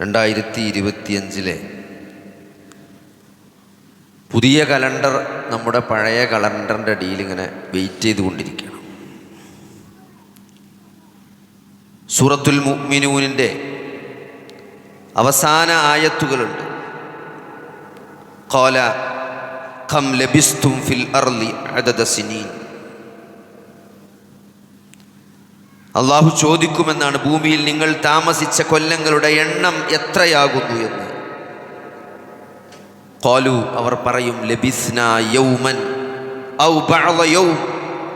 രണ്ടായിരത്തി ഇരുപത്തിയഞ്ചിലെ പുതിയ കലണ്ടർ നമ്മുടെ പഴയ കലണ്ടറിന്റെ അടിയിൽ ഇങ്ങനെ വെയിറ്റ് ചെയ്തുകൊണ്ടിരിക്കുകയാണ്. സൂറത്തുൽ മുഅ്മിനൂനിന്റെ അവസാന ആയത്തുകളുണ്ട്. കോല ഖം ലബിസ്തും ഫിൽ അർലി അദദ സിനീൻ. അള്ളാഹു ചോദിക്കുമെന്നാണ് ഭൂമിയിൽ നിങ്ങൾ താമസിച്ച കൊല്ലങ്ങളുടെ എണ്ണം എത്രയാകുന്നു എന്ന്. കോലു അവർ പറയും ലബിസ്ന യൗമൻ ഔ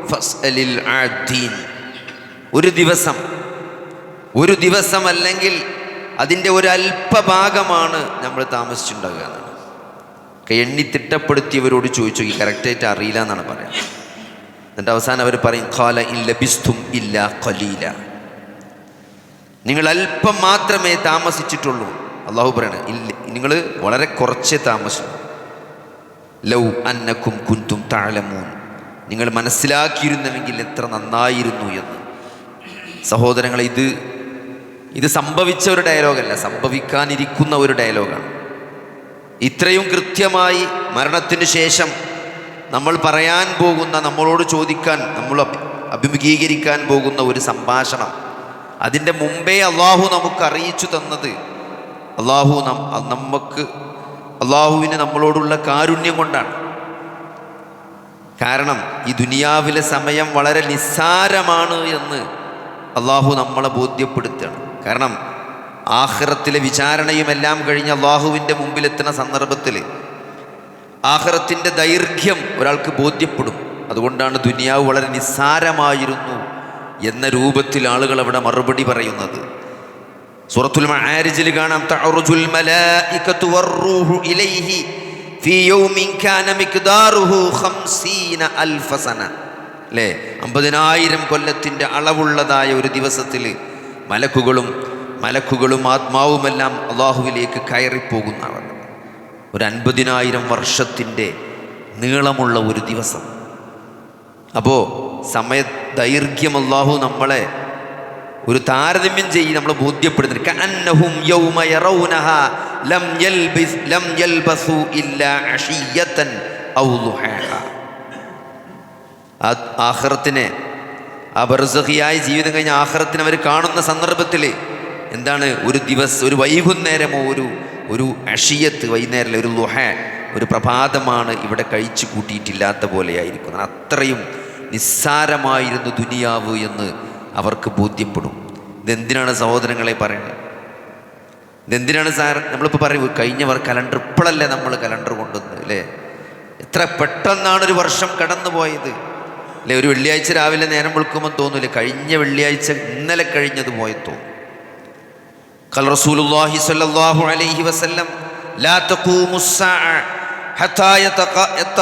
ഫസ്അലിൽ ഒരു ദിവസം ഒരു ദിവസം അല്ലെങ്കിൽ അതിന്റെ ഒരു അല്പഭാഗമാണ് നമ്മൾ താമസിച്ചിട്ടുണ്ടാകുക എന്നാണ് എണ്ണി തിട്ടപ്പെടുത്തിയവരോട് ചോദിച്ചു ഈ കറക്റ്റായിട്ട് അറിയില്ല എന്നാണ് പറയാം എന്നിട്ട് അവസാനം അവർ പറയും കാല ഇൻ ബിസ്തും ഇല്ല ഖലീല. നിങ്ങൾ അല്പം മാത്രമേ താമസിച്ചിട്ടുള്ളൂ. അള്ളാഹു പറയണ ഇല്ല നിങ്ങൾ വളരെ കുറച്ചേ താമസിച്ചു ലൗ അന്നക്കും കുന്തും താഴമൂൻ നിങ്ങൾ മനസ്സിലാക്കിയിരുന്നുവെങ്കിൽ എത്ര നന്നായിരുന്നു എന്ന്. സഹോദരങ്ങളെ ഇത് ഇത് സംഭവിച്ച ഒരു ഡയലോഗല്ല സംഭവിക്കാനിരിക്കുന്ന ഒരു ഡയലോഗാണ്. ഇത്രയും കൃത്യമായി മരണത്തിന് ശേഷം നമ്മൾ പറയാൻ പോകുന്ന നമ്മളോട് ചോദിക്കാൻ നമ്മൾ അഭിമുഖീകരിക്കാൻ പോകുന്ന ഒരു സംഭാഷണം. അതിന്റെ മുമ്പേ അള്ളാഹു നമുക്ക് അറിയിച്ചു തന്നത്. അള്ളാഹു നമുക്ക് അള്ളാഹുവിന് നമ്മളോടുള്ള കാരുണ്യം കൊണ്ടാണ്. കാരണം ഈ ദുനിയാവിലെ സമയം വളരെ നിസ്സാരമാണ് എന്ന് അള്ളാഹു നമ്മളെ ബോധ്യപ്പെടുത്തുകയാണ് കാരണം ആഹ്റത്തിലെ വിചാരണയുമെല്ലാം കഴിഞ്ഞ് അള്ളാഹുവിന്റെ മുമ്പിലെത്തുന്ന സന്ദർഭത്തിൽ ആഹ്റത്തിന്റെ ദൈർഘ്യം ഒരാൾക്ക് ബോധ്യപ്പെടും. അതുകൊണ്ടാണ് ദുനിയാവ് വളരെ നിസ്സാരമായിരുന്നു എന്ന രൂപത്തിൽ ആളുകൾ അവിടെ മറുപടി പറയുന്നത്. സൂറത്തുൽ മആരിജിൽ കാണാം വറൂഹു ഇലൈഹി കാന മിഖ്ദാറുഹു 50 അൽഫ സന. അല്ലേ? അമ്പതിനായിരം കൊല്ലത്തിന്റെ അളവുള്ളതായ ഒരു ദിവസത്തിൽ മലക്കുകളും മലക്കുകളും ആത്മാവുമെല്ലാം അള്ളാഹുവിലേക്ക് കയറിപ്പോകുന്നവർ. ഒരു അൻപതിനായിരം വർഷത്തിന്റെ നീളമുള്ള ഒരു ദിവസം. അപ്പോൾ സമയ ദൈർഘ്യം നമ്മളെ ഒരു താരതമ്യം ചെയ്യും നമ്മൾ ഔ ദുഹാഹ. ആ ബർസഹിയായ ജീവിതം കഴിഞ്ഞ ആഖിറത്തിനെ അവർ കാണുന്ന സന്ദർഭത്തിൽ എന്താണ് ഒരു ദിവസം ഒരു വൈകുന്നേരമോ ഒരു ഒരു അഷിയത്ത് വൈകുന്നേരം ഒരു ലുഹ ഒരു പ്രഭാതമാണ് ഇവിടെ കഴിച്ചു കൂട്ടിയിട്ടില്ലാത്ത പോലെയായിരിക്കുന്നത് അത്രയും നിസ്സാരമായിരുന്നു ദുനിയാവ് എന്ന് അവർക്ക് ബോധ്യപ്പെടും. ഇതെന്തിനാണ് സഹോദരങ്ങളെ പറയുന്നത് ഇതെന്തിനാണ് സാർ? നമ്മളിപ്പോൾ പറയും കഴിഞ്ഞവർ കലണ്ടർ ഇപ്പോഴല്ലേ നമ്മൾ കലണ്ടർ കൊണ്ടുവന്നത് അല്ലേ? എത്ര പെട്ടെന്നാണ് ഒരു വർഷം കടന്നു പോയത് അല്ലേ ഒരു വെള്ളിയാഴ്ച രാവിലെ നേരം വിളിക്കുമ്പോൾ തോന്നൂലേ കഴിഞ്ഞ വെള്ളിയാഴ്ച ഇന്നലെ കഴിഞ്ഞത് പോയത് തോന്നും قال رسول الله صلى الله عليه وسلم لا تقوم الساعة حتى يتق... يت...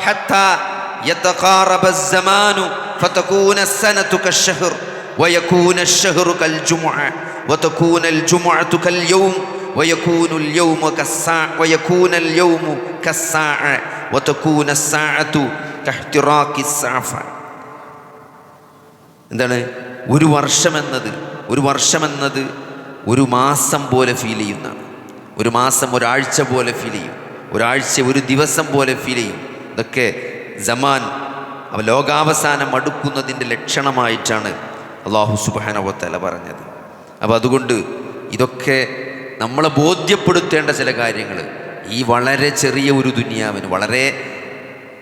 حتى يتقارب الزمان فتكون السنة كالشهر ويكون الشهر كالجمعة وتكون الجمعة كاليوم ويكون اليوم كالساعة ويكون اليوم كالساعة وتكون الساعة كاحتراق السعفة എന്താണ് ഒരു വർഷമെന്നത് ഒരു വർഷമെന്നത് ഒരു മാസം പോലെ ഫീൽ ചെയ്യുന്നതാണ്. ഒരു മാസം ഒരാഴ്ച പോലെ ഫീൽ ചെയ്യും. ഒരാഴ്ച ഒരു ദിവസം പോലെ ഫീൽ ചെയ്യും. ഇതൊക്കെ ജമാൻ ലോകാവസാനം അടുക്കുന്നതിന്റെ ലക്ഷണമായിട്ടാണ് അള്ളാഹു സുബാനവത്തല പറഞ്ഞത്. അപ്പോൾ അതുകൊണ്ട് ഇതൊക്കെ നമ്മളെ ബോധ്യപ്പെടുത്തേണ്ട ചില കാര്യങ്ങൾ ഈ വളരെ ചെറിയ ഒരു ദുനിയാവിന് വളരെ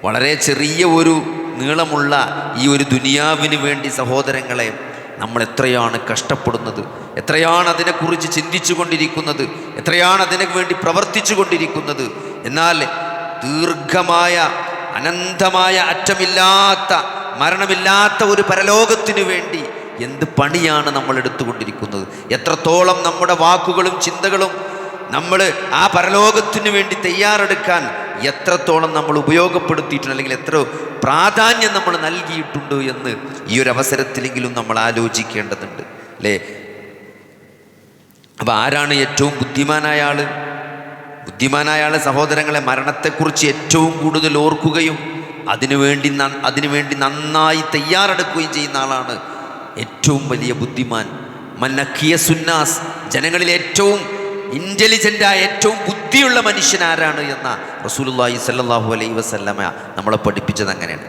വളരെ ചെറിയ ഒരു നീളമുള്ള ഈ ഒരു ദുനിയാവിന് വേണ്ടി സഹോദരങ്ങളെ നമ്മൾ എത്രയാണ് കഷ്ടപ്പെടുന്നത്? എത്രയാണ് അതിനെക്കുറിച്ച് ചിന്തിച്ചു കൊണ്ടിരിക്കുന്നത് എത്രയാണ് അതിനു വേണ്ടി പ്രവർത്തിച്ചു കൊണ്ടിരിക്കുന്നത് എന്നാൽ ദീർഘമായ അനന്തമായ അറ്റമില്ലാത്ത മരണമില്ലാത്ത ഒരു പരലോകത്തിനു വേണ്ടി എന്ത് പണിയാണ് നമ്മൾ എടുത്തുകൊണ്ടിരിക്കുന്നത്? എത്രത്തോളം നമ്മുടെ വാക്കുകളും ചിന്തകളും നമ്മൾ ആ പരലോകത്തിനു വേണ്ടി തയ്യാറെടുക്കാൻ എത്രത്തോളം നമ്മൾ ഉപയോഗപ്പെടുത്തിയിട്ടുണ്ട് അല്ലെങ്കിൽ എത്ര പ്രാധാന്യം നമ്മൾ നൽകിയിട്ടുണ്ട് എന്ന് ഈ ഒരു അവസരത്തിലെങ്കിലും നമ്മൾ ആലോചിക്കേണ്ടതുണ്ട് അല്ലേ? അപ്പം ആരാണ് ഏറ്റവും ബുദ്ധിമാനായ ആൾ ബുദ്ധിമാനായ ആൾ സഹോദരങ്ങളെ മരണത്തെക്കുറിച്ച് ഏറ്റവും കൂടുതൽ ഓർക്കുകയും അതിനുവേണ്ടി അതിനുവേണ്ടി നന്നായി തയ്യാറെടുക്കുകയും ചെയ്യുന്ന ആളാണ് ഏറ്റവും വലിയ ബുദ്ധിമാൻ. മന്നക്കിയ സുന്നാസ് ജനങ്ങളിൽ ഏറ്റവും ഇന്റലിജന്റായ ഏറ്റവും ബുദ്ധിയുള്ള മനുഷ്യൻ ആരാണ് എന്ന റസൂലുള്ളാഹി സല്ലല്ലാഹു അലൈഹി വസല്ലമ നമ്മളെ പഠിപ്പിച്ചത് അങ്ങനെയാണ്.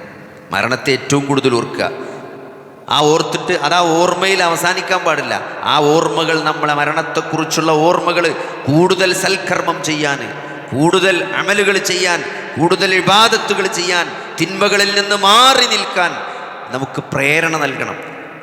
മരണത്തെ ഏറ്റവും കൂടുതൽ ഓർക്കുക. ആ ഓർത്തിട്ട് അത് ഓർമ്മയിൽ അവസാനിക്കാൻ പാടില്ല. ആ ഓർമ്മകൾ നമ്മളെ മരണത്തെക്കുറിച്ചുള്ള ഓർമ്മകൾ കൂടുതൽ സൽക്കർമ്മം ചെയ്യാൻ കൂടുതൽ അമലുകൾ ചെയ്യാൻ കൂടുതൽ ഇബാദത്തുകൾ ചെയ്യാൻ തിന്മകളിൽ നിന്ന് മാറി നിൽക്കാൻ നമുക്ക് പ്രേരണ നൽകണം.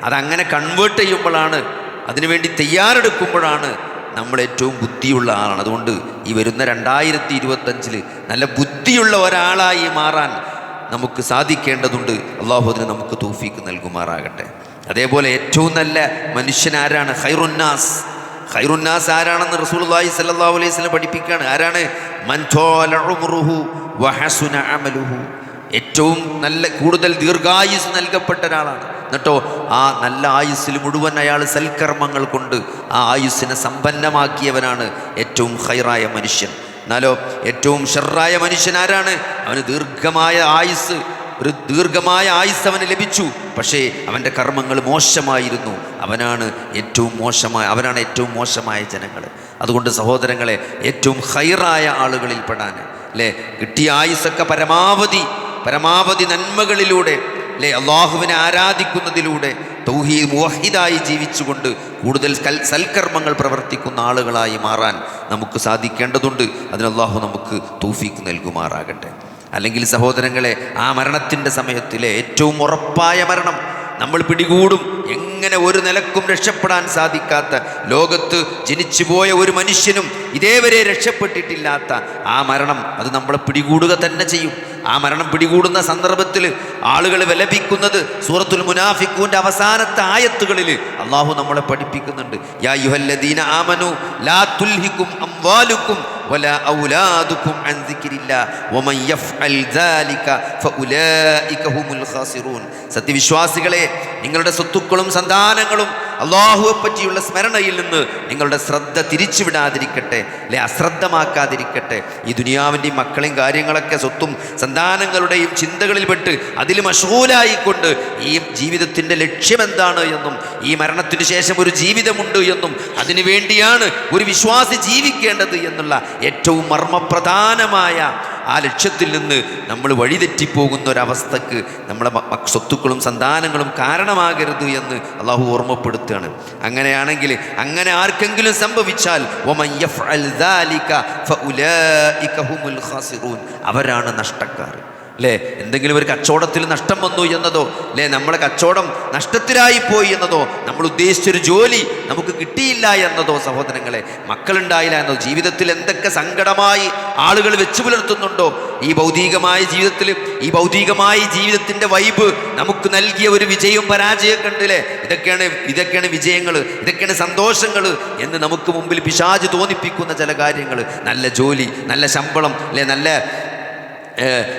അതങ്ങനെ കൺവേർട്ട് ചെയ്യുമ്പോഴാണ് അതിനുവേണ്ടി തയ്യാറെടുക്കുമ്പോഴാണ് നമ്മൾ ഏറ്റവും ബുദ്ധിയുള്ള ആളാണ്. അതുകൊണ്ട് ഈ വരുന്ന രണ്ടായിരത്തി ഇരുപത്തഞ്ചിൽ നല്ല ബുദ്ധിയുള്ള ഒരാളായി മാറാൻ നമുക്ക് സാധിക്കേണ്ടതുണ്ട്. അള്ളാഹു നമുക്ക് തൂഫീക്ക് നൽകുമാറാകട്ടെ. അതേപോലെ ഏറ്റവും നല്ല മനുഷ്യൻ ആരാണ്? ഹൈറുന്നാസ് ഹൈറുന്നാസ് ആരാണെന്ന് റസൂലുള്ളാഹി സല്ലാ അലൈഹി വസല്ലം പഠിപ്പിക്കുകയാണ്. ആരാണ്? മൻ ത്വാല ഉംറുഹു വഹസുന അമലുഹു. ഏറ്റവും നല്ല കൂടുതൽ ദീർഘായുസ് നൽകപ്പെട്ട ഒരാളാണ്. എന്നിട്ടോ ആ നല്ല ആയുസ്സിൽ മുഴുവൻ അയാൾ സൽക്കർമ്മങ്ങൾ കൊണ്ട് ആ ആയുസ്സിനെ സമ്പന്നമാക്കിയവനാണ് ഏറ്റവും ഹൈറായ മനുഷ്യൻ. എന്നാലോ ഏറ്റവും ഷെറായ മനുഷ്യൻ ആരാണ്? അവന് ദീർഘമായ ആയുസ് ഒരു ദീർഘമായ ആയുസ് അവന് ലഭിച്ചു. പക്ഷേ അവന്റെ കർമ്മങ്ങൾ മോശമായിരുന്നു. അവനാണ് ഏറ്റവും മോശമായ അവനാണ് ഏറ്റവും മോശമായ ജനങ്ങൾ അതുകൊണ്ട് സഹോദരങ്ങളെ ഏറ്റവും ഹൈറായ ആളുകളിൽ പെടാൻ അല്ലേ? കിട്ടിയ ആയുസ്സൊക്കെ പരമാവധി പരമാവധി നന്മകളിലൂടെ അല്ലേ അള്ളാഹുവിനെ ആരാധിക്കുന്നതിലൂടെ തൗഹീദ് മുവഹിദായി ജീവിച്ചുകൊണ്ട് കൂടുതൽ കൽ സൽക്കർമ്മങ്ങൾ പ്രവർത്തിക്കുന്ന ആളുകളായി മാറാൻ നമുക്ക് സാധിക്കേണ്ടതുണ്ട്. അതിന് നമുക്ക് തൗഫീക്ക് നൽകുമാറാകട്ടെ. അല്ലെങ്കിൽ സഹോദരങ്ങളെ ആ മരണത്തിന്റെ സമയത്തിലെ ഏറ്റവും ഉറപ്പായ മരണം നമ്മൾ പിടികൂടും. എങ്ങനെ ഒരു നിലക്കും രക്ഷപ്പെടാൻ സാധിക്കാത്ത ലോകത്ത് ജനിച്ചുപോയ ഒരു മനുഷ്യനും ഇതേവരെ രക്ഷപ്പെട്ടിട്ടില്ലാത്ത ആ മരണം അത് നമ്മളെ പിടികൂടുക തന്നെ ചെയ്യും. ആ മരണം പിടികൂടുന്ന സന്ദർഭത്തിൽ ആളുകൾ വിലപിക്കുന്നത് സൂറത്തുൽ മുനാഫിക്കൂന്റെ അവസാനത്തെ ആയത്തുകളിൽ അള്ളാഹു നമ്മളെ പഠിപ്പിക്കുന്നുണ്ട്. യാ ആമനു ലാ തുൽഹിക്കും അംവാലുക്കും വല ഔലാദുക്കും അൻ ദിക്രില്ലാ വമൻ യഫ്അൽ ذلك فأولئك هم ഖാസിറൂൻ. സത്യവിശ്വാസികളെ നിങ്ങളുടെ സ്വത്തുക്കളും സന്താനങ്ങളും അള്ളാഹുവെ പറ്റിയുള്ള സ്മരണയിൽ നിന്ന് നിങ്ങളുടെ ശ്രദ്ധ തിരിച്ചുവിടാതിരിക്കട്ടെ അല്ലെ അശ്രദ്ധമാക്കാതിരിക്കട്ടെ. ഈ ദുനിയാവിന്റെയും മക്കളെയും കാര്യങ്ങളൊക്കെ സ്വത്തും സന്താനങ്ങളുടെയും ചിന്തകളിൽപ്പെട്ട് അതിൽ മഷൂലായിക്കൊണ്ട് ഈ ജീവിതത്തിന്റെ ലക്ഷ്യമെന്താണ് എന്നും ഈ മരണത്തിന് ശേഷം ഒരു ജീവിതമുണ്ട് എന്നും അതിനു വേണ്ടിയാണ് ഒരു വിശ്വാസി ജീവിക്കേണ്ടത് എന്നുള്ള ഏറ്റവും മർമ്മപ്രധാനമായ ആ ലക്ഷ്യത്തിൽ നിന്ന് നമ്മൾ വഴിതെറ്റിപ്പോകുന്ന ഒരവസ്ഥക്ക് നമ്മളെ സ്വത്തുക്കളും സന്താനങ്ങളും കാരണമാകരുത് എന്ന് അള്ളാഹു ഓർമ്മപ്പെടുത്തുകയാണ് അങ്ങനെയാണെങ്കിൽ അങ്ങനെ ആർക്കെങ്കിലും സംഭവിച്ചാൽ. അവരാണ് നഷ്ടക്കാർ അല്ലേ എന്തെങ്കിലും ഒരു കച്ചവടത്തിൽ നഷ്ടം വന്നു എന്നതോ അല്ലേ നമ്മുടെ കച്ചവടം നഷ്ടത്തിലായി പോയി എന്നതോ നമ്മൾ ഉദ്ദേശിച്ചൊരു ജോലി നമുക്ക് കിട്ടിയില്ല എന്നതോ സഹോദരങ്ങളെ മക്കളുണ്ടായില്ല എന്നതോ ജീവിതത്തിൽ എന്തൊക്കെ സങ്കടമായി ആളുകൾ വെച്ചു പുലർത്തുന്നുണ്ടോ? ഈ ഭൗതികമായ ജീവിതത്തിൽ ഈ ഭൗതികമായ ജീവിതത്തിന്റെ വൈബ് നമുക്ക് നൽകിയ ഒരു വിജയവും പരാജയവും കണ്ടില്ലേ ഇതൊക്കെയാണ് ഇതൊക്കെയാണ് വിജയങ്ങൾ ഇതൊക്കെയാണ് സന്തോഷങ്ങൾ എന്ന് നമുക്ക് മുമ്പിൽ പിശാജ് തോന്നിപ്പിക്കുന്ന ചില കാര്യങ്ങൾ നല്ല ജോലി നല്ല ശമ്പളം അല്ലെ നല്ല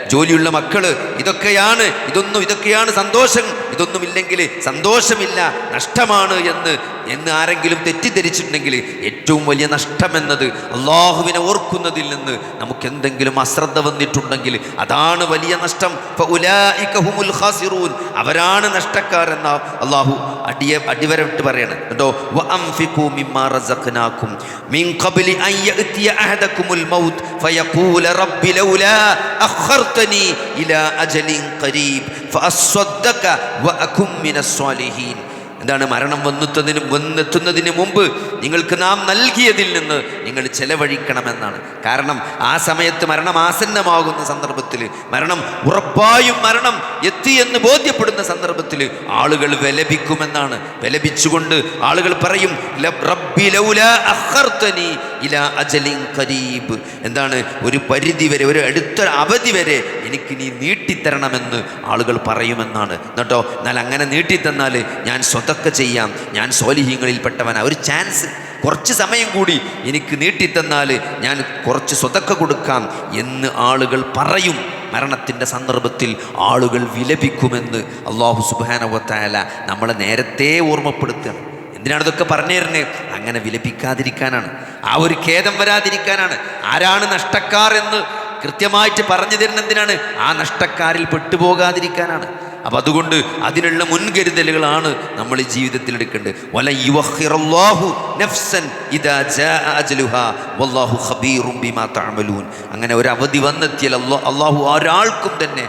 ജോലിയുള്ള മക്കൾ ഇതൊക്കെയാണ് ഇതൊന്നും ഇതൊക്കെയാണ് സന്തോഷം. ഇതൊന്നുമില്ലെങ്കിൽ സന്തോഷമില്ല നഷ്ടമാണ് എന്ന് എന്ന് ആരെങ്കിലും തെറ്റിദ്ധരിച്ചിട്ടുണ്ടെങ്കിൽ ഏറ്റവും വലിയ നഷ്ടമെന്നത് അള്ളാഹുവിനെ ഓർക്കുന്നതിൽ നിന്ന് നമുക്ക് എന്തെങ്കിലും അശ്രദ്ധ വന്നിട്ടുണ്ടെങ്കിൽ അതാണ് വലിയ നഷ്ടം. അവരാണ് നഷ്ടക്കാരെന്ന അള്ളാഹു അടിയ അടിവരവിട്ട് പറയണം. കേട്ടോ ഫയഖൂല ഇലാ ഖരീബ്. فأصدق وأكم من الصالحين. എന്താണ് മരണം വന്നെത്തുന്നതിന് വന്നെത്തുന്നതിന് മുമ്പ് നിങ്ങൾക്ക് നാം നൽകിയതിൽ നിന്ന് നിങ്ങൾ ചെലവഴിക്കണമെന്നാണ്. കാരണം ആ സമയത്ത് മരണം ആസന്നമാകുന്ന സന്ദർഭത്തിൽ മരണം ഉറപ്പായും മരണം എത്തി എന്ന് ബോധ്യപ്പെടുന്ന സന്ദർഭത്തിൽ ആളുകൾ വിലപിക്കുമെന്നാണ്. വിലപിച്ചുകൊണ്ട് ആളുകൾ പറയും എന്താണ് ഒരു പരിധി വരെ ഒരു അടുത്ത അവധി വരെ എനിക്ക് നീ നീട്ടിത്തരണമെന്ന് ആളുകൾ പറയുമെന്നാണ്. എന്നിട്ടോ എന്നാൽ അങ്ങനെ നീട്ടിത്തന്നാൽ ഞാൻ സ്വതക്ക ചെയ്യാം. ഞാൻ സോലിഹീങ്ങളിൽപ്പെട്ടവനാ. ഒരു ചാൻസ് കുറച്ച് സമയം കൂടി എനിക്ക് നീട്ടിത്തന്നാൽ ഞാൻ കുറച്ച് സ്വതക്ക കൊടുക്കാം എന്ന് ആളുകൾ പറയും. മരണത്തിന്റെ സന്ദർഭത്തിൽ ആളുകൾ വിലപിക്കുമെന്ന് അള്ളാഹു സുബാനവത്തായാല നമ്മളെ നേരത്തെ ഓർമ്മപ്പെടുത്തുകയാണ്. എന്തിനാണ് ഇതൊക്കെ പറഞ്ഞു തരുന്നത് അങ്ങനെ വിലപിക്കാതിരിക്കാനാണ്. ആ ഒരു ഖേദം വരാതിരിക്കാനാണ്. ആരാണ് നഷ്ടക്കാർ എന്ന് കൃത്യമായിട്ട് പറഞ്ഞു തരുന്ന എന്തിനാണ്? ആ നഷ്ടക്കാരിൽ പെട്ടുപോകാതിരിക്കാനാണ്. അപ്പം അതുകൊണ്ട് അതിനുള്ള മുൻകരുതലുകളാണ് നമ്മൾ ഈ ജീവിതത്തിൽ എടുക്കേണ്ടത്. വല നഫ്സൻ ഇദാ വല്ലാഹു ബിമാ തഅമലൂൻ. അങ്ങനെ ഒരു അവധി വന്നെത്തിയാൽ അല്ലാഹു ഒരാൾക്കും തന്നെ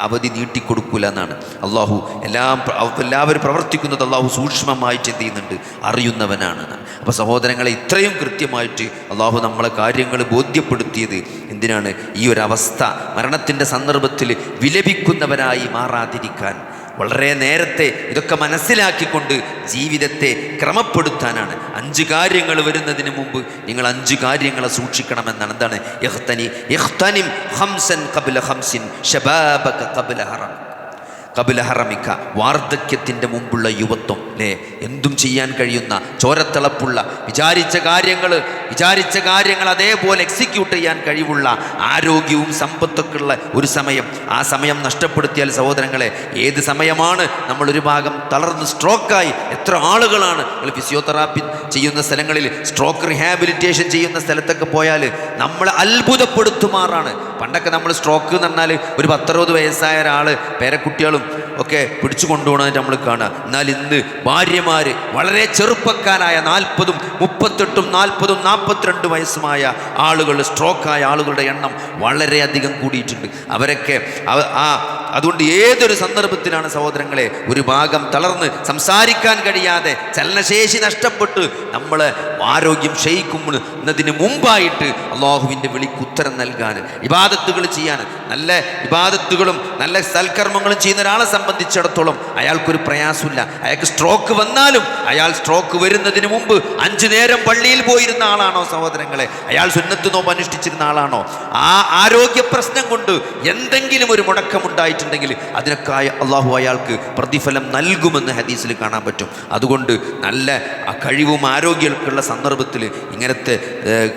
അവധി നീട്ടിക്കൊടുക്കൂല എന്നാണ് അള്ളാഹു എല്ലാം എല്ലാവരും പ്രവർത്തിക്കുന്നത് അള്ളാഹു സൂക്ഷ്മമായി ചെയ്യുന്നുണ്ട് അറിയുന്നവനാണ്. അപ്പോൾ സഹോദരങ്ങളെ ഇത്രയും കൃത്യമായിട്ട് അള്ളാഹു നമ്മളെ കാര്യങ്ങൾ ബോധ്യപ്പെടുത്തിയത് എന്തിനാണ്? ഈ ഒരു അവസ്ഥ മരണത്തിന്റെ സന്ദർഭത്തിൽ വിലപിക്കുന്നവരായി മാറാതിരിക്കാൻ വളരെ നേരത്തെ ഇതൊക്കെ മനസ്സിലാക്കിക്കൊണ്ട് ജീവിതത്തെ ക്രമപ്പെടുത്താനാണ്. അഞ്ച് കാര്യങ്ങൾ വരുന്നതിന് മുമ്പ് നിങ്ങൾ അഞ്ച് കാര്യങ്ങളെ സൂക്ഷിക്കണമെന്നാണ്. എന്താണ്? യഹ്തനി യഹ്തനിം ഹംസൻ കബില ഹംസിൻ ഷബാബക കബില ഹറം. കപില ഹറമിക്ക വാർദ്ധക്യത്തിന്റെ മുമ്പുള്ള യുവത്വം അല്ലേ എന്തും ചെയ്യാൻ കഴിയുന്ന ചോരത്തിളപ്പുള്ള വിചാരിച്ച കാര്യങ്ങൾ വിചാരിച്ച കാര്യങ്ങൾ അതേപോലെ എക്സിക്യൂട്ട് ചെയ്യാൻ കഴിവുള്ള ആരോഗ്യവും സമ്പത്തൊക്കെ ഉള്ള ഒരു സമയം. ആ സമയം നഷ്ടപ്പെടുത്തിയാൽ സഹോദരങ്ങളെ ഏത് സമയമാണ് നമ്മൾ ഒരു ഭാഗം തളർന്ന് സ്ട്രോക്കായി എത്ര ആളുകളാണ്? നിങ്ങൾ ഫിസിയോതെറാപ്പി ചെയ്യുന്ന സ്ഥലങ്ങളിൽ സ്ട്രോക്ക് റിഹാബിലിറ്റേഷൻ ചെയ്യുന്ന സ്ഥലത്തൊക്കെ പോയാൽ നമ്മളെ അത്ഭുതപ്പെടുത്തുമാറാണ്. പണ്ടൊക്കെ നമ്മൾ സ്ട്രോക്ക് എന്ന് പറഞ്ഞാൽ ഒരു പത്തറുപത് വയസ്സായ ഒരാൾ പേരക്കുട്ടികളും ഒക്കെ പിടിച്ചു കൊണ്ടുപോകണമെന്ന് നമ്മൾ കാണുക. എന്നാൽ ഇന്ന് ഭാര്യമാർ വളരെ ചെറുപ്പക്കാരായ നാൽപ്പതും മുപ്പത്തെട്ടും നാൽപ്പതും നാൽപ്പത്തിരണ്ട് വയസ്സുമായ ആളുകൾ സ്ട്രോക്കായ ആളുകളുടെ എണ്ണം വളരെയധികം കൂടിയിട്ടുണ്ട്. അവരൊക്കെ ആ അതുകൊണ്ട് ഏതൊരു സന്ദർഭത്തിലാണ് സഹോദരങ്ങളെ ഒരു ഭാഗം തളർന്ന് സംസാരിക്കാൻ കഴിയാതെ ചലനശേഷി നഷ്ടപ്പെട്ട് നമ്മൾ ആരോഗ്യം ക്ഷയിക്കുന്നതിന് മുമ്പായിട്ട് അള്ളാഹുവിന്റെ വിളിക്ക് ഉത്തരം നൽകാൻ ഇബാദത്തുകൾ ചെയ്യാൻ നല്ല ഇബാദത്തുകളും നല്ല സൽക്കർമ്മങ്ങളും ചെയ്യുന്ന ഒരാളെ സംബന്ധിച്ചിടത്തോളം അയാൾക്കൊരു പ്രയാസമില്ല. അയാൾക്ക് സ്ട്രോക്ക് വന്നാലും അയാൾ സ്ട്രോക്ക് വരുന്നതിന് മുമ്പ് അഞ്ചു നേരം പള്ളിയിൽ പോയിരുന്ന ആളാണോ സഹോദരങ്ങളെ? അയാൾ സുന്നത്ത് നോമ്പ് അനുഷ്ഠിച്ചിരുന്ന ആളാണോ? ആ ആരോഗ്യ പ്രശ്നം കൊണ്ട് എന്തെങ്കിലും ഒരു മുടക്കമുണ്ടായിട്ടുണ്ടെങ്കിൽ അതിനൊക്കെ അള്ളാഹു അയാൾക്ക് പ്രതിഫലം നൽകുമെന്ന് ഹദീസിൽ കാണാൻ പറ്റും. അതുകൊണ്ട് നല്ല കഴിവും ആരോഗ്യമൊക്കെയുള്ള സന്ദർഭത്തിൽ ഇങ്ങനത്തെ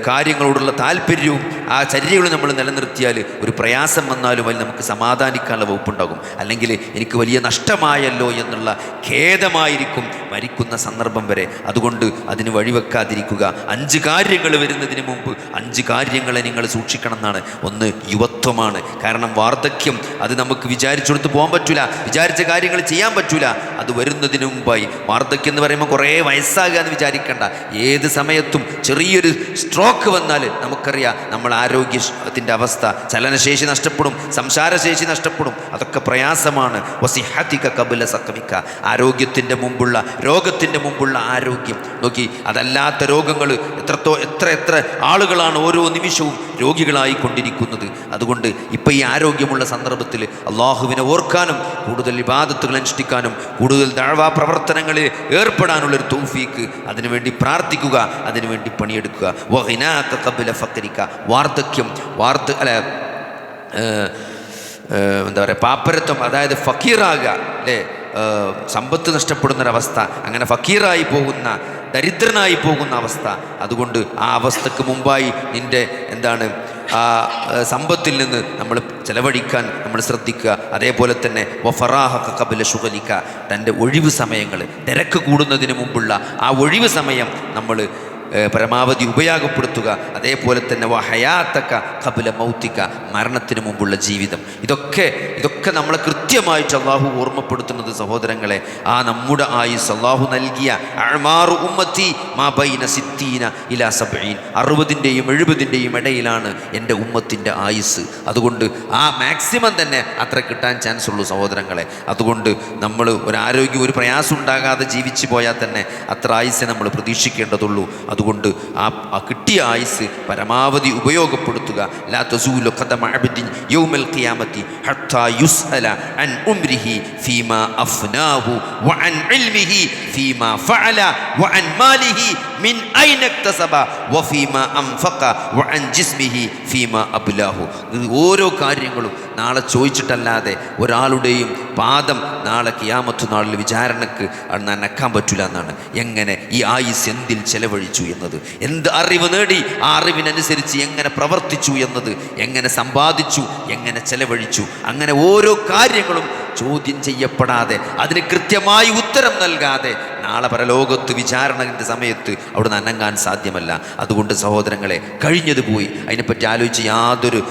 കാര്യങ്ങളോടുള്ള താല്പര്യവും ആ ചര്യകളും നമ്മൾ നിലനിർത്തിയാൽ ഒരു പ്രയാസം വന്നാലും അതിൽ നമുക്ക് സമാധാനിക്കാനുള്ള വകുപ്പുണ്ടാകും. അല്ലെങ്കിൽ എനിക്ക് വലിയ നഷ്ടമായല്ലോ എന്നുള്ള ഖേദമായിരിക്കും മരിക്കുന്ന സന്ദർഭം വരെ. അതുകൊണ്ട് അതിന് വഴിവെക്കാതിരിക്കുക. അഞ്ച് കാര്യങ്ങൾ വരുന്നതിന് മുമ്പ് അഞ്ച് കാര്യങ്ങളെ നിങ്ങൾ സൂക്ഷിക്കണം എന്നാണ്. ഒന്ന് യുവത്വമാണ്. കാരണം വാർദ്ധക്യം അത് നമുക്ക് വിചാരിച്ചെടുത്ത് പോകാൻ പറ്റൂല വിചാരിച്ച കാര്യങ്ങൾ ചെയ്യാൻ പറ്റൂല. അത് വരുന്നതിന് മുമ്പായി. വാർദ്ധക്യം എന്ന് പറയുമ്പോൾ കുറേ വയസ്സാകുക എന്ന് വിചാരിക്കേണ്ട. ഏത് സമയത്തും ചെറിയൊരു സ്ട്രോക്ക് വന്നാൽ നമുക്കറിയാം നമ്മൾ ആരോഗ്യത്തിന്റെ അവസ്ഥ. ചലനശേഷി നഷ്ടപ്പെടും സംസാരശേഷി നഷ്ടപ്പെടും. അതൊക്കെ പ്രയാസമാണ്. വസിഹത്തിക്ക കബുല സക്കമിക്ക ആരോഗ്യത്തിന്റെ മുമ്പുള്ള രോഗത്തിന്റെ മുമ്പുള്ള ആരോഗ്യം. നോക്കി അതല്ലാത്ത രോഗങ്ങൾ എത്രത്തോ എത്ര എത്ര ആളുകളാണ് ഓരോ നിമിഷവും രോഗികളായി കൊണ്ടിരിക്കുന്നത് അതുകൊണ്ട് ഇപ്പം ഈ ആരോഗ്യമുള്ള സന്ദർഭത്തിൽ അള്ളാഹുവിനെ ഓർക്കാനും കൂടുതൽ വിവാദത്തുകൾ അനുഷ്ഠിക്കാനും കൂടുതൽ ദഴവാ പ്രവർത്തനങ്ങളിൽ ഏർപ്പെടാനുള്ളൊരു തൗഫീക്ക് അതിനുവേണ്ടി പ്രാർത്ഥിക്കുക അതിനുവേണ്ടി പണിയെടുക്കുക. വഹിനാക്ക കബില ഫക്കരിക്ക വാർദ്ധക്യം വാർദ്ധ അല്ല എന്താ പറയുക പാപ്പരത്വം അതായത് ഫക്കീറാകുക അല്ലേ? സമ്പത്ത് നഷ്ടപ്പെടുന്നൊരവസ്ഥ അങ്ങനെ ഫക്കീറായി പോകുന്ന ദരിദ്രനായി പോകുന്ന അവസ്ഥ. അതുകൊണ്ട് ആ അവസ്ഥക്ക് മുമ്പായി നിന്റെ എന്താണ് ആ സമ്പത്തിൽ നിന്ന് നമ്മൾ ചെലവഴിക്കാൻ നമ്മൾ ശ്രദ്ധിക്കുക. അതേപോലെ തന്നെ വഫറാഹ കബില ശുഖലിക്ക തന്റെ ഒഴിവ് സമയങ്ങൾ തിരക്ക് കൂടുന്നതിന് മുമ്പുള്ള ആ ഒഴിവ് സമയം നമ്മൾ പരമാവധി ഉപയോഗപ്പെടുത്തുക. അതേപോലെ തന്നെ വഹയാത്തക്ക കപില മൗത്തിക്ക മരണത്തിന് മുമ്പുള്ള ജീവിതം. ഇതൊക്കെ ഇതൊക്കെ നമ്മളെ കൃത്യമായിട്ട് അള്ളാഹു ഓർമ്മപ്പെടുത്തുന്നത് സഹോദരങ്ങളെ ആ നമ്മുടെ ആയുസ് അള്ളാഹു നൽകിയ അഴ്മാറു ഉമ്മത്തി മാബൈന സിത്തീന ഇലാ സബീൻ അറുപതിന്റെയും എഴുപതിന്റെയും ഇടയിലാണ് എന്റെ ഉമ്മത്തിന്റെ ആയുസ്. അതുകൊണ്ട് ആ മാക്സിമം തന്നെ അത്ര കിട്ടാൻ ചാൻസ് ഉള്ളൂ സഹോദരങ്ങളെ. അതുകൊണ്ട് നമ്മൾ ഒരു ആരോഗ്യം ഒരു പ്രയാസം ഉണ്ടാകാതെ ജീവിച്ചു പോയാൽ തന്നെ അത്ര ആയുസ്സെ നമ്മൾ പ്രതീക്ഷിക്കേണ്ടതുള്ളൂ. അതുകൊണ്ട് ആ കിട്ടിയ ആയുസ് പരമാവധി ഉപയോഗപ്പെടുത്തുക. യൗമൽ ഖിയാമത്തി ഹത്താ യുസ്അല അൻ ഉംരിഹി ഫീമാ അഫ്നാഹു വഅൻ ഇൽമിഹി ഫീമാ ഫഅല വഅൻ മാലിഹി മിൻ ഐന ഇക്തസബ വഫീമാ വഅൻ ഫീമാ ഓരോ കാര്യങ്ങളും നാളെ ചോദിച്ചിട്ടല്ലാതെ ഒരാളുടെയും പാദം നാളെ കിയാമത്തു നാളിൽ വിചാരണക്ക് നനക്കാൻ പറ്റില്ല എന്നാണ്. എങ്ങനെ ഈ ആയുസ് എന്തിൽ ചെലവഴിച്ചു എന്നത്? എന്ത് അറിവ് നേടി? ആ അറിവിനനുസരിച്ച് എങ്ങനെ പ്രവർത്തിച്ചു എന്നത്? എങ്ങനെ സമ്പാദിച്ചു? എങ്ങനെ ചെലവഴിച്ചു? അങ്ങനെ ഓരോ കാര്യങ്ങളും ചോദ്യം ചെയ്യപ്പെടാതെ അതിന് കൃത്യമായി ഉത്തരം നൽകാതെ നാളെ പരലോകത്ത് വിചാരണത്തിന്റെ സമയത്ത് അവിടുന്ന് അനങ്ങാൻ സാധ്യമല്ല. അതുകൊണ്ട് സഹോദരങ്ങളെ കഴിഞ്ഞത് പോയി. അതിനെപ്പറ്റി ആലോചിച്ച് യാതൊരു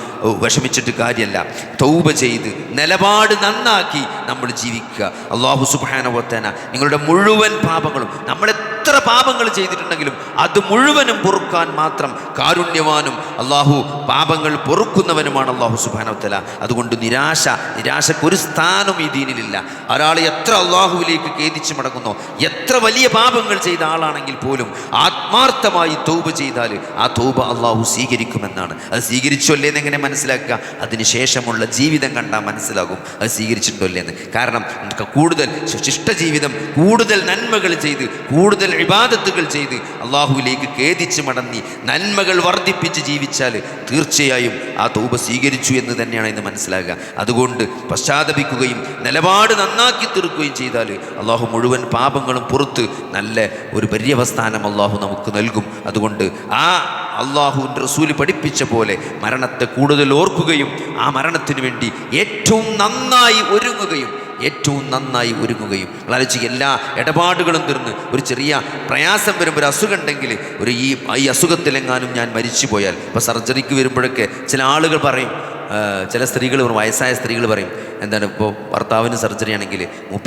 വിഷമിച്ചിട്ട് കാര്യമല്ല തൗബ ചെയ്ത് നിലപാട് നന്നാക്കി നമ്മൾ ജീവിക്കുക. അള്ളാഹു സുബാനവത്തന നിങ്ങളുടെ മുഴുവൻ പാപങ്ങളും നമ്മൾ എത്ര പാപങ്ങൾ ചെയ്തിട്ടുണ്ടെങ്കിലും അത് മുഴുവനും പൊറുക്കാൻ മാത്രം കാരുണ്യവാനും അള്ളാഹു പാപങ്ങൾ പൊറുക്കുന്നവനുമാണ് അള്ളാഹു സുബാനവത്തല അതുകൊണ്ട് നിരാശ നിരാശക്കൊരു സ്ഥാനം ഈ ദീനിലില്ല. ഒരാൾ എത്ര അള്ളാഹുവിലേക്ക് ഖേദിച്ച് മടങ്ങുന്നോ എത്ര വലിയ പാപങ്ങൾ ചെയ്ത ആളാണെങ്കിൽ പോലും ആത്മാർത്ഥമായി തൗബ ചെയ്താൽ ആ തൗബ അള്ളാഹു സ്വീകരിക്കുമെന്നാണ്. അത് സ്വീകരിച്ചല്ലേ അല്ലേന്ന് എങ്ങനെ മനസ്സിലാക്കുക? അതിനുശേഷമുള്ള ജീവിതം കണ്ടാൽ മനസ്സിലാകും. അത് സ്വീകരിച്ചിട്ടുണ്ടോ അല്ലേന്ന് കാരണം കൂടുതൽ ശിഷ്ട ജീവിതം കൂടുതൽ നന്മകൾ ചെയ്ത് കൂടുതൽ ഇബാദത്തുകൾ ചെയ്ത് അള്ളാഹുവിലേക്ക് ഖേദിച്ച് മടങ്ങി നന്മകൾ വർദ്ധിപ്പിച്ച് ജീവിച്ചാൽ തീർച്ചയായും ആ തൗബ സ്വീകരിച്ചു എന്ന് തന്നെയാണ് ഇന്ന് മനസ്സിലാകുക. അതുകൊണ്ട് പശ്ചാത്തപിക്കുകയും നിലപാട് നന്നാക്കി തീർക്കുകയും ചെയ്താൽ അള്ളാഹു മുഴുവൻ പാപങ്ങളും പുറത്ത് നല്ല ഒരു പര്യവസ്ഥാനം അള്ളാഹു നമുക്ക് നൽകും. അതുകൊണ്ട് ആ അള്ളാഹുവിന്റെ റസൂൽ പഠിപ്പിച്ച പോലെ മരണത്തെ കൂടുതൽ ഓർക്കുകയും ആ മരണത്തിന് വേണ്ടി ഏറ്റവും നന്നായി ഒരുങ്ങുകയും ഏറ്റവും നന്നായി ഒരുങ്ങുകയും. ആലോചിച്ച് എല്ലാ ഇടപാടുകളും തീർന്ന് ഒരു ചെറിയ പ്രയാസം വരുമ്പോൾ ഒരു അസുഖം ഉണ്ടെങ്കിൽ ഒരു ഈ ഈ അസുഖത്തിലെങ്ങാനും ഞാൻ മരിച്ചു പോയാൽ ഇപ്പോൾ സർജറിക്ക് വരുമ്പോഴൊക്കെ ചില ആളുകൾ പറയും ചില സ്ത്രീകൾ വയസ്സായ സ്ത്രീകൾ പറയും എന്താണ് ഇപ്പോൾ ഭർത്താവിന് സർജറി ആണെങ്കിൽ ആ,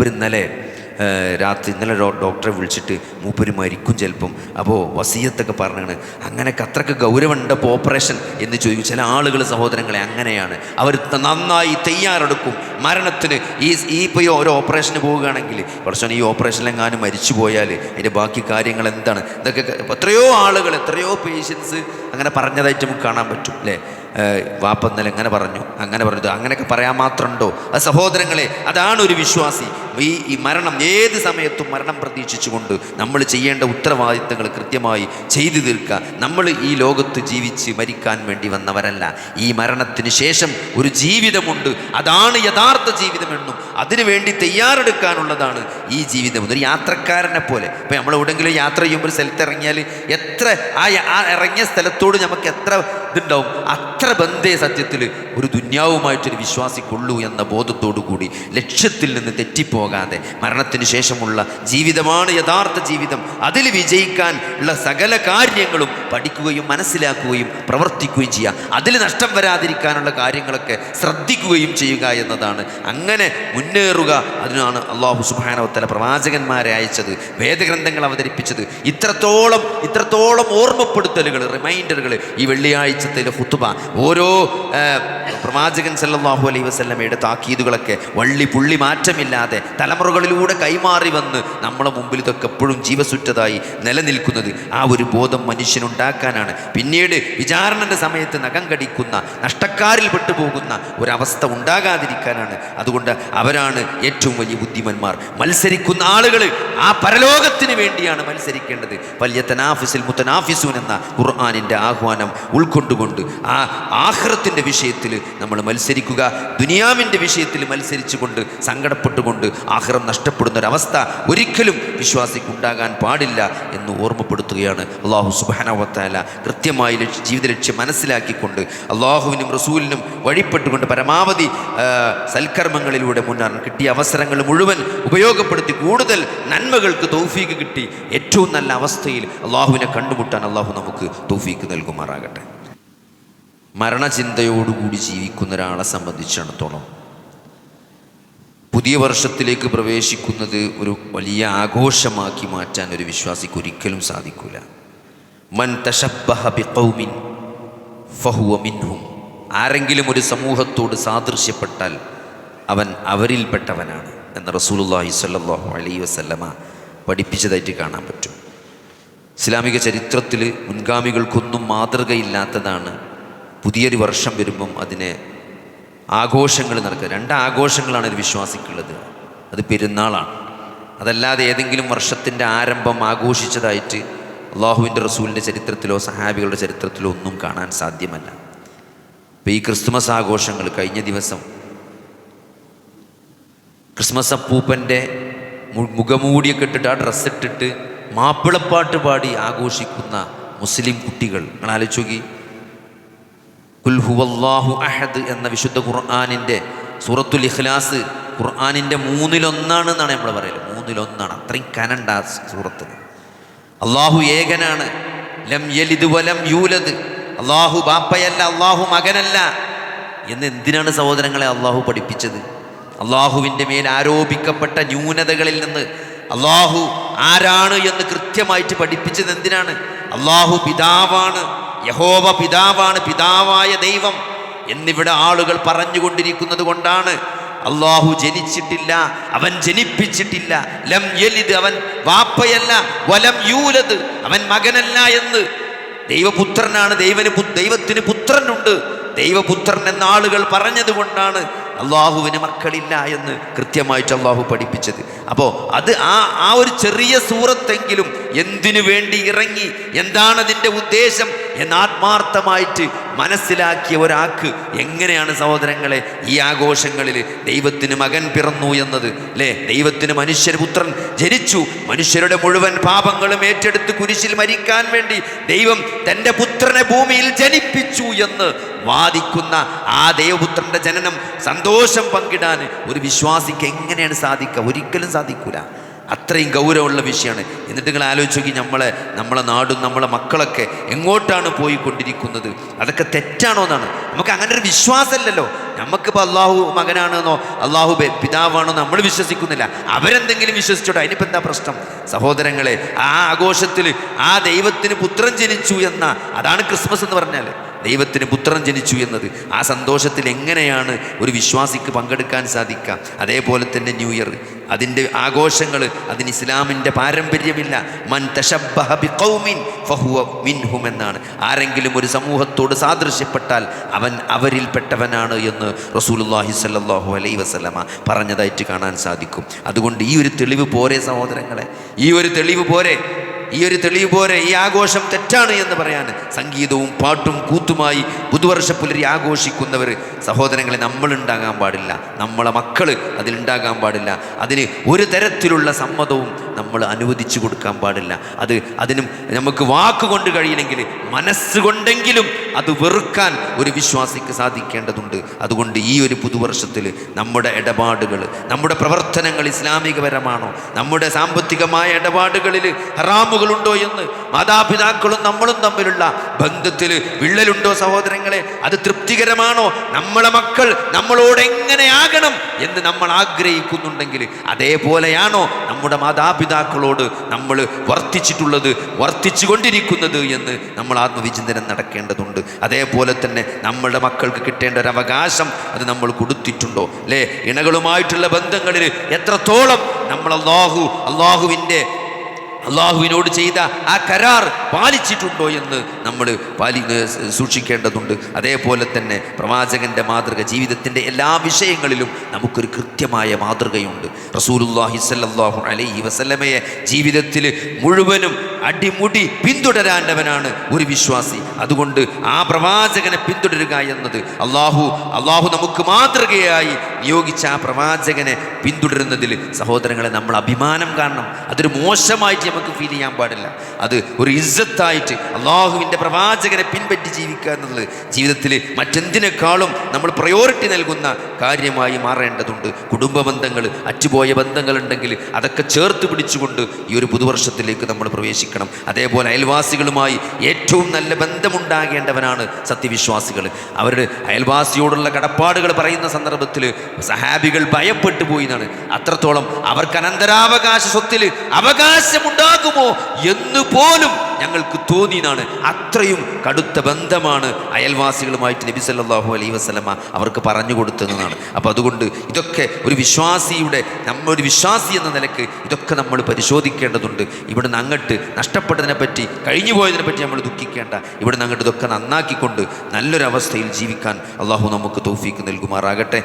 രാത്രി ഇന്നലെ ഡോക്ടറെ വിളിച്ചിട്ട് മൂപ്പര് മരിക്കും ചിലപ്പം. അപ്പോൾ വസീയത്തൊക്കെ പറഞ്ഞാണ് അങ്ങനെ അത്രയ്ക്ക് ഗൗരവമുണ്ട് ഇപ്പോൾ ഓപ്പറേഷൻ എന്ന് ചോദിക്കും. ചില ആളുകൾ സഹോദരങ്ങളെ അങ്ങനെയാണ്. അവർ നന്നായി തയ്യാറെടുക്കും. മരണത്തിന് ഈ ഈ ഇപ്പോൾ ഓരോ ഓപ്പറേഷന് പോവുകയാണെങ്കിൽ പ്രശ്നം ഈ ഓപ്പറേഷനിലെങ്ങാനും മരിച്ചു പോയാൽ അതിന്റെ ബാക്കി കാര്യങ്ങൾ എന്താണ്? ഇതൊക്കെ എത്രയോ ആളുകൾ എത്രയോ പേഷ്യൻസ് അങ്ങനെ പറഞ്ഞതായിട്ട് നമുക്ക് കാണാൻ പറ്റും അല്ലേ? വാപ്പ ഇന്നലെ എങ്ങനെ പറഞ്ഞു? അങ്ങനെ പറഞ്ഞു. അങ്ങനെയൊക്കെ പറയാൻ മാത്രമുണ്ടോ? അത് സഹോദരങ്ങളെ അതാണ് ഒരു വിശ്വാസി. ഈ ഈ മരണം ഏത് സമയത്തും മരണം പ്രതീക്ഷിച്ചുകൊണ്ട് നമ്മൾ ചെയ്യേണ്ട ഉത്തരവാദിത്തങ്ങൾ കൃത്യമായി ചെയ്തു തീർക്കുക. നമ്മൾ ഈ ലോകത്ത് ജീവിച്ച് മരിക്കാൻ വേണ്ടി വന്നവരല്ല. ഈ മരണത്തിന് ശേഷം ഒരു ജീവിതമുണ്ട്. അതാണ് യഥാർത്ഥ ജീവിതമെന്നും അതിനുവേണ്ടി തയ്യാറെടുക്കാനുള്ളതാണ് ഈ ജീവിതം ഒരു യാത്രക്കാരനെ പോലെ. ഇപ്പം നമ്മൾ എവിടെയെങ്കിലും യാത്ര ചെയ്യുമ്പോൾ സ്ഥലത്ത് ഇറങ്ങിയാൽ എത്ര ആ ഇറങ്ങിയ സ്ഥലത്തോട് നമുക്ക് എത്ര ഇതുണ്ടാവും? അത്ര ബന്ധേ സത്യത്തിൽ ഒരു ദുന്യാവുമായിട്ടൊരു വിശ്വാസിക്കുള്ളൂ എന്ന ബോധത്തോടു കൂടി ലക്ഷ്യത്തിൽ നിന്ന് തെറ്റിപ്പോകാതെ മരണത്തിന് ശേഷമുള്ള ജീവിതമാണ് യഥാർത്ഥ ജീവിതം. അതിൽ വിജയിക്കാൻ ഉള്ള സകല കാര്യങ്ങളും പഠിക്കുകയും മനസ്സിലാക്കുകയും പ്രവർത്തിക്കുകയും ചെയ്യുക അതിൽ നഷ്ടം വരാതിരിക്കാനുള്ള കാര്യങ്ങളൊക്കെ ശ്രദ്ധിക്കുകയും ചെയ്യുക എന്നതാണ്. അങ്ങനെ മുന്നേറുക അതിനാണ് അള്ളാഹു സുബാനവത്തല പ്രവാചകന്മാരെ അയച്ചത് വേദഗ്രന്ഥങ്ങൾ അവതരിപ്പിച്ചത്. ഇത്രത്തോളം ഇത്രത്തോളം ഓർമ്മപ്പെടുത്തലുകൾ റിമൈൻഡറുകൾ ഈ വെള്ളിയാഴ്ചത്തിലെ ഹുത്തുബ ഓരോ പ്രവാചകൻ സല്ലല്ലാഹു അലൈഹി വസല്ലമയുടെ താക്കീതുകളൊക്കെ വള്ളി പുള്ളി മാറ്റമില്ലാതെ തലമുറകളിലൂടെ കൈമാറി വന്ന് നമ്മളെ മുമ്പിൽ ഇതൊക്കെ എപ്പോഴും ജീവസുറ്റതായി നിലനിൽക്കുന്നത് ആ ഒരു ബോധം മനുഷ്യനുണ്ടാക്കാനാണ്. പിന്നീട് വിചാരണന്റെ സമയത്ത് നഖം കടിക്കുന്ന നഷ്ടക്കാരിൽ പെട്ടുപോകുന്ന ഒരവസ്ഥ ഉണ്ടാകാതിരിക്കാനാണ്. അതുകൊണ്ട് അവരാണ് ഏറ്റവും വലിയ ബുദ്ധിമന്മാർ. മത്സരിക്കുന്ന ആളുകൾ ആ പരലോകത്തിന് വേണ്ടിയാണ് മത്സരിക്കേണ്ടത്. വലിയ തനാഫിസിൽ മുത്തനാഫിസൂൻ എന്ന ഖുർആാനിന്റെ ആഹ്വാനം ഉൾക്കൊണ്ടുകൊണ്ട് ആ ആഹ്റത്തിന്റെ വിഷയത്തിൽ നമ്മൾ മത്സരിക്കുക ദുനിയാവിന്റെ വിഷയത്തിൽ മത്സരിച്ചുകൊണ്ട് സങ്കടപ്പെട്ടുകൊണ്ട് ആഹ്റം നഷ്ടപ്പെടുന്ന ഒരവസ്ഥ ഒരിക്കലും വിശ്വാസിക്ക് ഉണ്ടാകാൻ പാടില്ല എന്ന് ഓർമ്മപ്പെടുത്തുകയാണ് അള്ളാഹു സുബാനവത്താല കൃത്യമായി ലക്ഷ്യ ജീവിത ലക്ഷ്യം മനസ്സിലാക്കിക്കൊണ്ട് അള്ളാഹുവിനും റസൂലിനും വഴിപ്പെട്ടുകൊണ്ട് പരമാവധി സൽക്കർമ്മങ്ങളിലൂടെ മുന്നേറാൻ കിട്ടിയ അവസരങ്ങൾ മുഴുവൻ ഉപയോഗപ്പെടുത്തി കൂടുതൽ നന്മകൾക്ക് തൗഫീക്ക് കിട്ടി. ഏറ്റവും നല്ല അവസ്ഥയിൽ അള്ളാഹുവിനെ കണ്ടുമുട്ടാൻ അള്ളാഹു നമുക്ക് തൗഫീക്ക് നൽകുമാറാകട്ടെ. മരണചിന്തയോടുകൂടി ജീവിക്കുന്ന ഒരാളെ സംബന്ധിച്ചിടത്തോളം പുതിയ വർഷത്തിലേക്ക് പ്രവേശിക്കുന്നത് ഒരു വലിയ ആഘോഷമാക്കി മാറ്റാൻ ഒരു വിശ്വാസിക്ക് ഒരിക്കലും സാധിക്കില്ല മൻ ബിഖൗമിൻ ഫഹുവ ആരെങ്കിലും ഒരു സമൂഹത്തോട് സാദൃശ്യപ്പെട്ടാൽ അവൻ അവരിൽപ്പെട്ടവനാണ് എന്ന് റസൂലുള്ളാഹി സ്വല്ലല്ലാഹു അലൈഹി വസല്ലമ പഠിപ്പിച്ചതായിട്ട് കാണാൻ പറ്റും. ഇസ്ലാമിക ചരിത്രത്തിൽ മുൻഗാമികൾക്കൊന്നും മാതൃകയില്ലാത്തതാണ് പുതിയൊരു വർഷം വരുമ്പം അതിനെ ആഘോഷങ്ങൾ നടക്കുക. രണ്ട് ആഘോഷങ്ങളാണ് ഒരു വിശ്വാസിക്കുള്ളത്. അത് പെരുന്നാളാണ്. അതല്ലാതെ ഏതെങ്കിലും വർഷത്തിന്റെ ആരംഭം ആഘോഷിച്ചതായിട്ട് അള്ളാഹുവിന്റെ റസൂലിന്റെ ചരിത്രത്തിലോ സഹാബികളുടെ ചരിത്രത്തിലോ ഒന്നും കാണാൻ സാധ്യമല്ല. ഇപ്പോൾ ഈ ക്രിസ്മസ് ആഘോഷങ്ങൾ കഴിഞ്ഞ ദിവസം ക്രിസ്മസ് അപ്പൂപ്പന്റെ മുഖമൂടിയൊക്കെ ഇട്ടിട്ട് ആ ഡ്രസ്സ് ഇട്ടിട്ട് മാപ്പിളപ്പാട്ട് പാടി ആഘോഷിക്കുന്ന മുസ്ലിം കുട്ടികൾ. നിങ്ങൾ ആലോചിച്ച് നോക്കി. കുൽ ഹുവല്ലാഹു അഹദ് എന്ന വിശുദ്ധ ഖുർആാനിന്റെ സൂറത്തുൽ ഇഖ്ലാസ് ഖുർആാനിന്റെ മൂന്നിലൊന്നാണ് എന്നാണ് നമ്മൾ പറയൽ മൂന്നിലൊന്നാണ്. അത്രയും കനണ്ട ആ സൂറത്തിന് അള്ളാഹു ഏകനാണ്. ലം യലിദ് വലം യൂലത് അള്ളാഹു ബാപ്പയല്ല അള്ളാഹു മകനല്ല. എന്ന് എന്തിനാണ് സഹോദരങ്ങളെ അള്ളാഹു പഠിപ്പിച്ചത്? അള്ളാഹുവിന്റെ മേൽ ആരോപിക്കപ്പെട്ട ന്യൂനതകളിൽ നിന്ന് അള്ളാഹു ആരാണ് എന്ന് കൃത്യമായിട്ട് പഠിപ്പിച്ചത് എന്തിനാണ്? അള്ളാഹു പിതാവാണ്. യഹോവ പിതാവാണ് പിതാവായ ദൈവം എന്നിവിടെ ആളുകൾ പറഞ്ഞുകൊണ്ടിരിക്കുന്നത് കൊണ്ടാണ്. അള്ളാഹു ജനിച്ചിട്ടില്ല അവൻ ജനിപ്പിച്ചിട്ടില്ല. ലം യലിദ് അവൻ വാപ്പയല്ല. വലം യൂലത് അവൻ മകനല്ല എന്ന്. ദൈവപുത്രനാണ് ദൈവന് ദൈവത്തിന് പുത്രനുണ്ട്. ദൈവപുത്രൻ എന്ന ആളുകൾ പറഞ്ഞതുകൊണ്ടാണ് അള്ളാഹുവിന് മക്കളില്ല എന്ന് കൃത്യമായിട്ട് അള്ളാഹു പഠിപ്പിച്ചത്. അപ്പോൾ അത് ആ ആ ഒരു ചെറിയ സൂറത്തെങ്കിലും എന്തിനു വേണ്ടി ഇറങ്ങി എന്താണതിന്റെ ഉദ്ദേശം? എന്ന് ആത്മാർത്ഥമായിട്ട് മനസ്സിലാക്കിയ ഒരാൾക്ക് എങ്ങനെയാണ് സഹോദരങ്ങളെ ഈ ആഘോഷങ്ങളിൽ ദൈവത്തിന് മകൻ പിറന്നു എന്നത്? അല്ലേ ദൈവത്തിന് മനുഷ്യപുത്രൻ ജനിച്ചു. മനുഷ്യരുടെ മുഴുവൻ പാപങ്ങളും ഏറ്റെടുത്ത് കുരിശിൽ മരിക്കാൻ വേണ്ടി ദൈവം തന്റെ പുത്രനെ ഭൂമിയിൽ ജനിപ്പിച്ചു എന്ന് വാദിക്കുന്ന ആ ദൈവപുത്രന്റെ ജനനം സന്തോഷം പങ്കിടാൻ ഒരു വിശ്വാസിക്ക് എങ്ങനെയാണ് സാധിക്കുക? ഒരിക്കലും സാധിക്കൂല. അത്രയും ഗൗരവമുള്ള വിഷയമാണ്. എന്നിട്ട് നിങ്ങൾ ആലോചിച്ച് നോക്കി നമ്മളെ നമ്മളെ നാടും നമ്മളെ മക്കളൊക്കെ എങ്ങോട്ടാണ് പോയിക്കൊണ്ടിരിക്കുന്നത്? അതൊക്കെ തെറ്റാണോ എന്നാണ്. നമുക്ക് അങ്ങനെ ഒരു വിശ്വാസമല്ലല്ലോ. നമുക്കിപ്പോൾ അള്ളാഹു മകനാണെന്നോ അള്ളാഹു പിതാവാണോ നമ്മൾ വിശ്വസിക്കുന്നില്ല. അവരെന്തെങ്കിലും വിശ്വസിച്ചോട്ടെ? അതിനിപ്പോൾ എന്താ പ്രശ്നം? സഹോദരങ്ങളെ ആ ആഘോഷത്തിൽ ആ ദൈവത്തിന് പുത്രൻ ജനിച്ചു എന്ന അതാണ് ക്രിസ്മസ് എന്ന് പറഞ്ഞാൽ ദൈവത്തിന് പുത്രൻ ജനിച്ചു എന്നത്. ആ സന്തോഷത്തിൽ എങ്ങനെയാണ് ഒരു വിശ്വാസിക്ക് പങ്കെടുക്കാൻ സാധിക്കുക? അതേപോലെ തന്നെ ന്യൂ ഇയർ. അതിന്റെ ആഘോഷങ്ങൾ അതിന് ഇസ്ലാമിന്റെ പാരമ്പര്യമില്ല. മൻ തശബ്ബഹ ബിഖൗമിൻ ഫഹുവ മിൻഹും എന്നാണ്. ആരെങ്കിലും ഒരു സമൂഹത്തോട് സാദൃശ്യപ്പെട്ടാൽ അവൻ അവരിൽപ്പെട്ടവനാണ് എന്ന് റസൂലുള്ളാഹി സ്വല്ലല്ലാഹു അലൈഹി വസല്ലമ പറഞ്ഞതായിട്ട് കാണാൻ സാധിക്കും. അതുകൊണ്ട് ഈ ഒരു തെളിവ് പോരെ സഹോദരങ്ങളെ. ഈ ഒരു തെളിവ് പോരെ. ഈ ഒരു തെളിവ് പോരെ ഈ ആഘോഷം തെറ്റാണ് എന്ന് പറയാൻ സംഗീതവും പാട്ടും കൂത്തുമായി പുതുവർഷ പുലരി ആഘോഷിക്കുന്നവർ സഹോദരങ്ങളെ നമ്മളുണ്ടാകാൻ പാടില്ല. നമ്മളെ മക്കൾ അതിലുണ്ടാകാൻ പാടില്ല. അതിന് ഒരു തരത്തിലുള്ള സമ്മതവും നമ്മൾ അനുവദിച്ചു കൊടുക്കാൻ പാടില്ല. അത് അതിനും നമുക്ക് വാക്കുകൊണ്ട് കഴിയില്ലെങ്കിൽ മനസ്സുകൊണ്ടെങ്കിലും അത് വെറുക്കാൻ ഒരു വിശ്വാസിക്ക് സാധിക്കേണ്ടതുണ്ട്. അതുകൊണ്ട് ഈ ഒരു പുതുവർഷത്തിൽ നമ്മുടെ ഇടപാടുകൾ നമ്മുടെ പ്രവർത്തനങ്ങൾ ഇസ്ലാമികപരമാണോ? നമ്മുടെ സാമ്പത്തികമായ ഇടപാടുകളിൽ ഹറാമുകളുണ്ടോ എന്ന് മാതാപിതാക്കളും നമ്മളും തമ്മിലുള്ള ബന്ധത്തിൽ വിള്ളലുണ്ടോ സഹോദരങ്ങളെ? അത് തൃപ്തികരമാണോ? നമ്മളെ മക്കൾ നമ്മളോട് എങ്ങനെയാകണം എന്ന് നമ്മൾ ആഗ്രഹിക്കുന്നുണ്ടെങ്കിൽ അതേപോലെയാണോ നമ്മുടെ മാതാപിതാക്കളോട് നമ്മൾ വർത്തിച്ചിട്ടുള്ളത് വർത്തിച്ചു കൊണ്ടിരിക്കുന്നത് എന്ന് നമ്മൾ ആത്മവിചിന്തനം നടക്കേണ്ടതുണ്ട്. അതേപോലെ തന്നെ നമ്മുടെ മക്കൾക്ക് കിട്ടേണ്ട ഒരു അവകാശം അത് നമ്മൾ കൊടുത്തിട്ടുണ്ടോ? അല്ലേ? ഇണകളുമായിട്ടുള്ള ബന്ധങ്ങളിൽ എത്രത്തോളം നമ്മൾ അള്ളാഹു അള്ളാഹുവിന്റെ അള്ളാഹുവിനോട് ചെയ്ത ആ കരാർ പാലിച്ചിട്ടുണ്ടോ എന്ന് നമ്മൾ പാലി സൂക്ഷിക്കേണ്ടതുണ്ട്. അതേപോലെ തന്നെ പ്രവാചകന്റെ മാതൃക ജീവിതത്തിന്റെ എല്ലാ വിഷയങ്ങളിലും നമുക്കൊരു കൃത്യമായ മാതൃകയുണ്ട്. റസൂലുല്ലാഹി സല്ലല്ലാഹു അലൈഹി വസല്ലമയെ ജീവിതത്തിൽ മുഴുവനും അടിമുടി പിന്തുടരാണ്ടവനാണ് ഒരു വിശ്വാസി. അതുകൊണ്ട് ആ പ്രവാചകനെ പിന്തുടരുക എന്നത് അള്ളാഹു അള്ളാഹു നമുക്ക് മാതൃകയായി നിയോഗിച്ച ആ പ്രവാചകനെ പിന്തുടരുന്നതിൽ സഹോദരങ്ങളെ നമ്മൾ അഭിമാനം കാണണം. അതൊരു മോശമായിട്ട് നമുക്ക് ഫീൽ ചെയ്യാൻ പാടില്ല. അത് ഒരു ഇസ്സത്തായിട്ട് അള്ളാഹുവിന്റെ പ്രവാചകരെ പിൻപറ്റി ജീവിക്കുക എന്നുള്ളത് ജീവിതത്തിൽ മറ്റെന്തിനേക്കാളും നമ്മൾ പ്രയോറിറ്റി നൽകുന്ന കാര്യമായി മാറേണ്ടതുണ്ട്. കുടുംബ ബന്ധങ്ങൾ അറ്റുപോയ ബന്ധങ്ങളുണ്ടെങ്കിൽ അതൊക്കെ ചേർത്ത് പിടിച്ചുകൊണ്ട് ഈ ഒരു പുതുവർഷത്തിലേക്ക് നമ്മൾ പ്രവേശിക്കണം. അതേപോലെ അയൽവാസികളുമായി ഏറ്റവും നല്ല ബന്ധമുണ്ടാകേണ്ടവനാണ് സത്യവിശ്വാസികൾ. അവരുടെ അയൽവാസിയോടുള്ള കടപ്പാടുകൾ പറയുന്ന സന്ദർഭത്തിൽ സഹാബികൾ ഭയപ്പെട്ടു പോയി എന്നാണ്. അത്രത്തോളം അവർക്ക് അനന്തരാവകാശ സ്വത്തിൽ അവകാശമുണ്ടാകുമോ എന്ന് പോലും ഞങ്ങൾക്ക് തോന്നി എന്നാണ് അത്രയും കടുത്ത ബന്ധമാണ് അയൽവാസികളുമായിട്ട് നബി സല്ലല്ലാഹു അലൈ വസല്ലമ അവർക്ക് പറഞ്ഞു കൊടുത്തതെന്നാണ്. അപ്പോൾ അതുകൊണ്ട് ഇതൊക്കെ ഒരു വിശ്വാസിയുടെ നമ്മളൊരു വിശ്വാസി എന്ന നിലയ്ക്ക് ഇതൊക്കെ നമ്മൾ പരിശോധിക്കേണ്ടതുണ്ട്. ഇവിടെ നിന്ന് അങ്ങോട്ട് നഷ്ടപ്പെട്ടതിനെ പറ്റി കഴിഞ്ഞു പോയതിനെ പറ്റി നമ്മൾ ദുഃഖിക്കേണ്ട. ഇവിടെ നിന്ന് അങ്ങോട്ട് ഇതൊക്കെ നന്നാക്കിക്കൊണ്ട് നല്ലൊരവസ്ഥയിൽ ജീവിക്കാൻ അള്ളാഹു നമുക്ക് തോഫീക്ക് നൽകുമാറാകട്ടെ.